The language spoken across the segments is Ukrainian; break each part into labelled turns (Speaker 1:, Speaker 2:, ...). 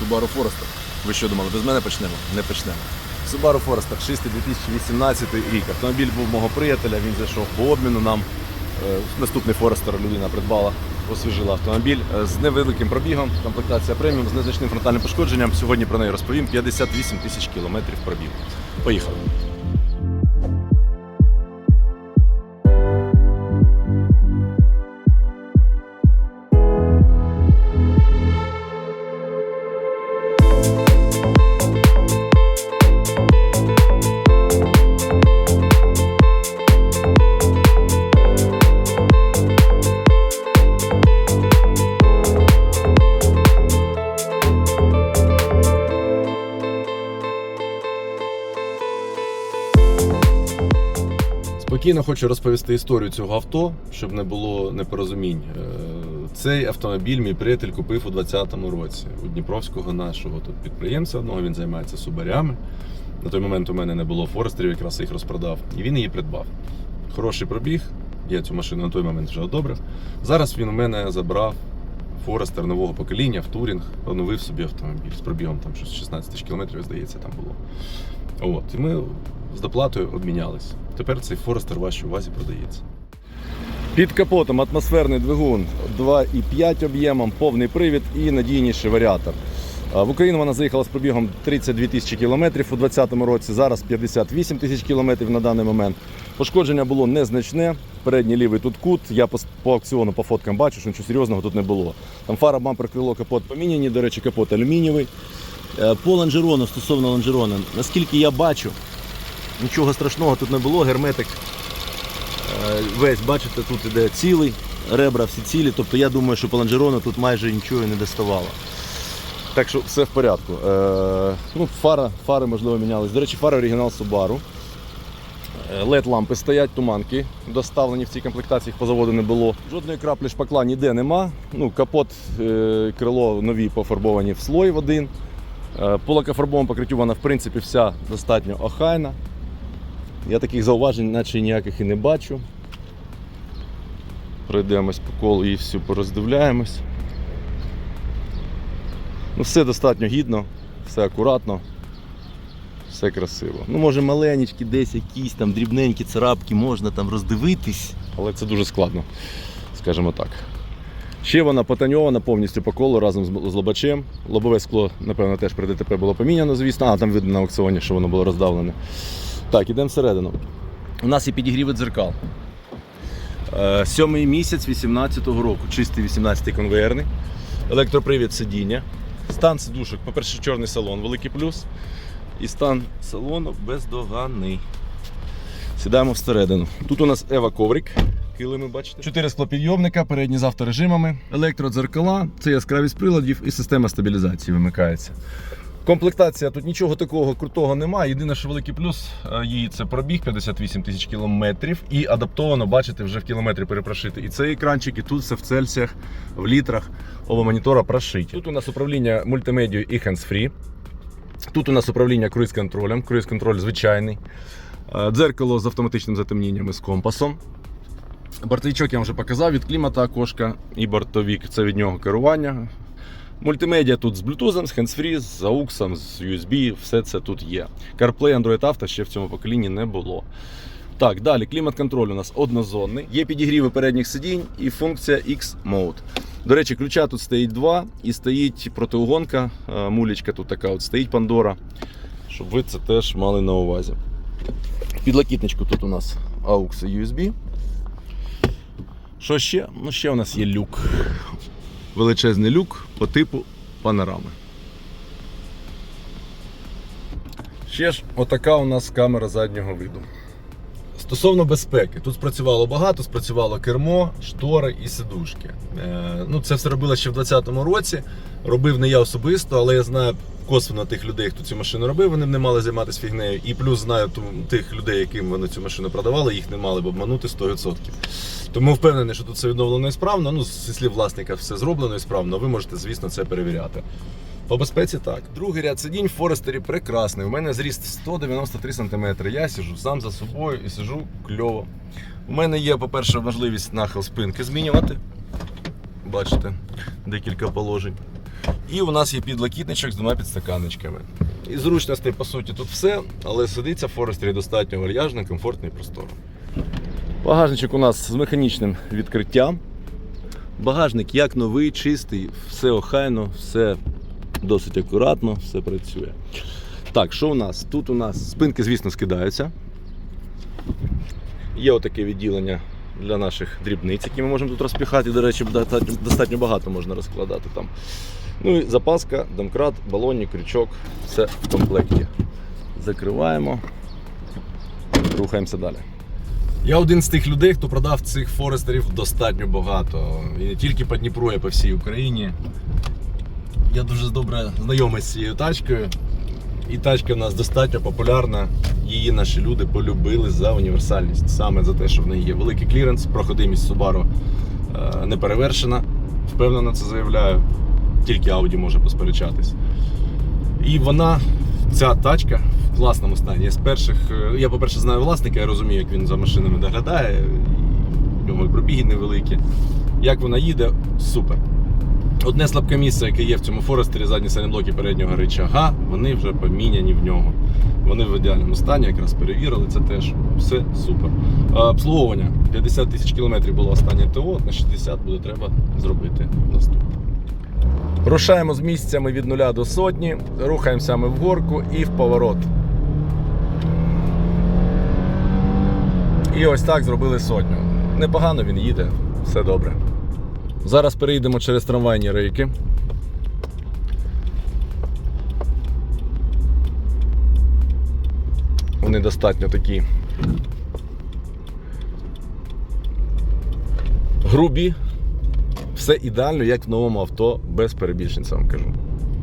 Speaker 1: Subaru Forester. Ви що думали, без мене почнемо? Не почнемо. Subaru Forester 6 2018 рік. Автомобіль був мого приятеля, він зайшов по обміну нам. Е, Наступний Форестер людина придбала, освіжила автомобіль е, з невеликим пробігом, комплектація преміум з незначним фронтальним пошкодженням. Сьогодні про неї розповім. 58 тисяч кілометрів пробігу. Поїхали. Спокійно хочу розповісти історію цього авто, щоб не було непорозумінь. Е, Цей автомобіль мій приятель купив у 2020 році у Дніпровського нашого тут підприємця. Одного він займається субарями. На той момент у мене не було форестерів, якраз їх розпродав. І він її придбав. Хороший пробіг. Я цю машину на той момент вже одобрив. Зараз він у мене забрав Форестер нового покоління в Турінг, оновив собі автомобіль з пробігом там щось 16 тисяч кілометрів, здається, там було. От, і ми з доплатою обмінялись. Тепер цей Форестер вашій увазі продається. Під капотом атмосферний двигун 2,5 об'ємом, повний привід і надійніший варіатор. В Україну вона заїхала з пробігом 32 тисячі кілометрів у 2020 році, зараз 58 тисяч кілометрів на даний момент. Пошкодження було незначне. Передній лівий тут кут. Я по, по аукціону, по фоткам бачу, що нічого серйозного тут не було. Там фара, бампер, крило, капот поміняні. До речі, капот алюмінієвий. Е, По лонжерону, стосовно лонжерона, наскільки я бачу, нічого страшного тут не було. Герметик е, весь, бачите, тут іде цілий, ребра всі цілі. Тобто я думаю, що по тут майже нічого не доставало. Так що все в порядку. Е, ну, фара, фари, можливо, мінялись. До речі, фара оригінал Subaru. led лампи стоять, туманки доставлені в цій комплектації, їх по заводу не було. Жодної краплі шпакла ніде нема. Ну, капот, е, крило нові пофарбовані в слой в один. Е, По покриттю вона в принципі вся достатньо охайна. Я таких зауважень наче ніяких і не бачу. Пройдемось по колу і всю пороздивляємось. Ну, все достатньо гідно, все акуратно, все красиво. Ну, може, маленькі, десь якісь там дрібненькі царапки можна там роздивитись, але це дуже складно, скажімо так. Ще вона потоньована повністю по колу разом з лобачем. Лобове скло, напевно, теж при ДТП було поміняно, звісно. А, там видно на аукціоні, що воно було роздавлене. Так, ідемо всередину. У нас є підігріви дзеркал. Е, Сьомий місяць 18-го року, чистий 18-й конвеєрний. Електропривід сидіння. Стан сидушок, по-перше, чорний салон, великий плюс. І стан салону бездоганний. Сідаємо всередину. Тут у нас Ева коврик. Килими, бачите. Чотири склопідйомника, передні з авторежимами, електродзеркала, це яскравість приладів і система стабілізації вимикається. Комплектація тут нічого такого крутого немає. Єдине, що великий плюс е, її це пробіг 58 тисяч кілометрів і адаптовано, бачите, вже в кілометрі перепрошити. І цей екранчик, і тут все в цельсіях, в літрах. Оба монітора прошиті. Тут у нас управління мультимедією і hands-free. Тут у нас управління круїз-контролем, круїз-контроль звичайний. Е, Дзеркало з автоматичним затемнінням і з компасом. Бортовичок я вам вже показав від клімата окошка і бортовік це від нього керування. Мультимедіа тут з Bluetooth, з hands-free, з AUX, з USB, все це тут є. CarPlay, Android Auto ще в цьому поколінні не було. Так, далі клімат-контроль у нас однозонний. Є підігріви передніх сидінь і функція X-Mode. До речі, ключа тут стоїть два і стоїть протиугонка, е, мулечка тут така от стоїть Pandora. Щоб ви це теж мали на увазі. В підлокітничку тут у нас AUX і USB. Що ще? Ну, ще у нас є люк. Величезний люк по типу панорами. Ще ж отака у нас камера заднього виду. Стосовно безпеки, тут спрацювало багато, спрацювало кермо, штори і сидушки. Е, ну, це все робило ще в 2020 році. Робив не я особисто, але я знаю косвенно тих людей, хто цю машину робив, вони б не мали займатися фігнею. І плюс знаю тих людей, яким вони цю машину продавали, їх не мали б обманути 100%. Тому впевнений, що тут все відновлено і справно. Ну, зі слів власника, все зроблено і справно. Ви можете, звісно, це перевіряти. По безпеці так. Другий ряд сидінь в Форестері прекрасний. У мене зріст 193 см. Я сижу сам за собою і сижу кльово. У мене є, по-перше, можливість нахил спинки змінювати. Бачите, декілька положень. І у нас є підлокітничок з двома підстаканничками. І зручностей, по суті, тут все, але сидиться в Форестрі достатньо вальяжно, комфортно і просторо. Багажничок у нас з механічним відкриттям. Багажник як новий, чистий, все охайно, все досить акуратно, все працює. Так, що у нас? Тут у нас спинки, звісно, скидаються. Є отаке відділення для наших дрібниць, які ми можемо тут розпіхати. До речі, достатньо, багато можна розкладати там. Ну і запаска, домкрат, балонник, крючок, все в комплекті. Закриваємо, рухаємося далі. Я один з тих людей, хто продав цих форестерів достатньо багато. І не тільки по Дніпру, а по всій Україні. Я дуже добре знайомий з цією тачкою. І тачка в нас достатньо популярна. Її наші люди полюбили за універсальність. Саме за те, що в неї є великий кліренс, проходимість Subaru е, не перевершена. Впевнено це заявляю. Тільки Audi може посперечатись. І вона, ця тачка в класному стані. Я з перших. е, Я, по-перше, знаю власника, я розумію, як він за машинами доглядає. В нього і пробіги невеликі. Як вона їде, супер. Одне слабке місце, яке є в цьому Форестері, задні салімблоки переднього рычага, вони вже поміняні в нього. Вони в ідеальному стані, якраз перевірили, це теж все супер. Обслуговування 50 тисяч кілометрів було останнє ТО, на 60 буде треба зробити наступне. Рушаємо з місцями від нуля до сотні, рухаємося ми в горку і в поворот. І ось так зробили сотню. Непогано він їде, все добре. Зараз перейдемо через трамвайні рейки. Вони достатньо такі грубі. Все ідеально, як в новому авто, без перебільшень, вам кажу.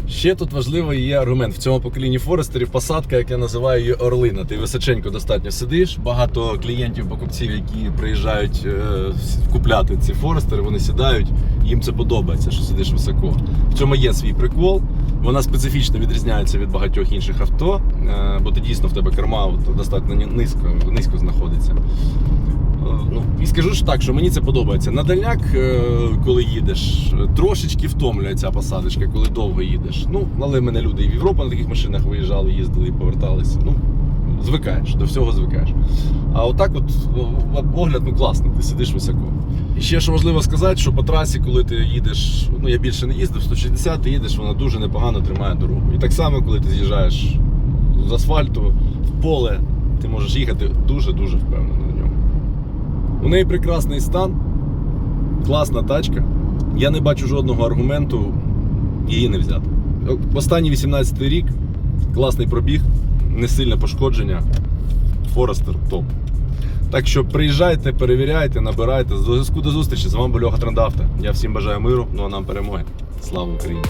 Speaker 1: Ще тут важливий є аргумент. В цьому поколінні Форестерів посадка, як я називаю її орлина. Ти височенько достатньо сидиш. Багато клієнтів, покупців, які приїжджають е, купляти ці Форестери, вони сідають, їм це подобається, що сидиш високо. В цьому є свій прикол. Вона специфічно відрізняється від багатьох інших авто, е, бо ти дійсно в тебе керма от, достатньо низько, низько знаходиться. Е, Ну, і скажу ж так, що мені це подобається. На дальняк, е, коли їдеш, трошечки втомлює ця посадочка, коли довго їдеш. Ну, але мене люди і в Європу на таких машинах виїжджали, їздили і поверталися. Ну, звикаєш, до всього звикаєш. А отак от огляд ну класно, ти сидиш високо. І ще що важливо сказати, що по трасі, коли ти їдеш, ну я більше не їздив, 160 ти їдеш, вона дуже непогано тримає дорогу. І так само, коли ти з'їжджаєш з асфальту в поле, ти можеш їхати дуже-дуже впевнено. У неї прекрасний стан, класна тачка. Я не бачу жодного аргументу її не взяти. Останній 18 рік, класний пробіг, не сильне пошкодження. Форестер топ. Так що приїжджайте, перевіряйте, набирайте. До зв'язку до зустрічі. З вами був Льоха Трендавта. Я всім бажаю миру, ну а нам перемоги. Слава Україні!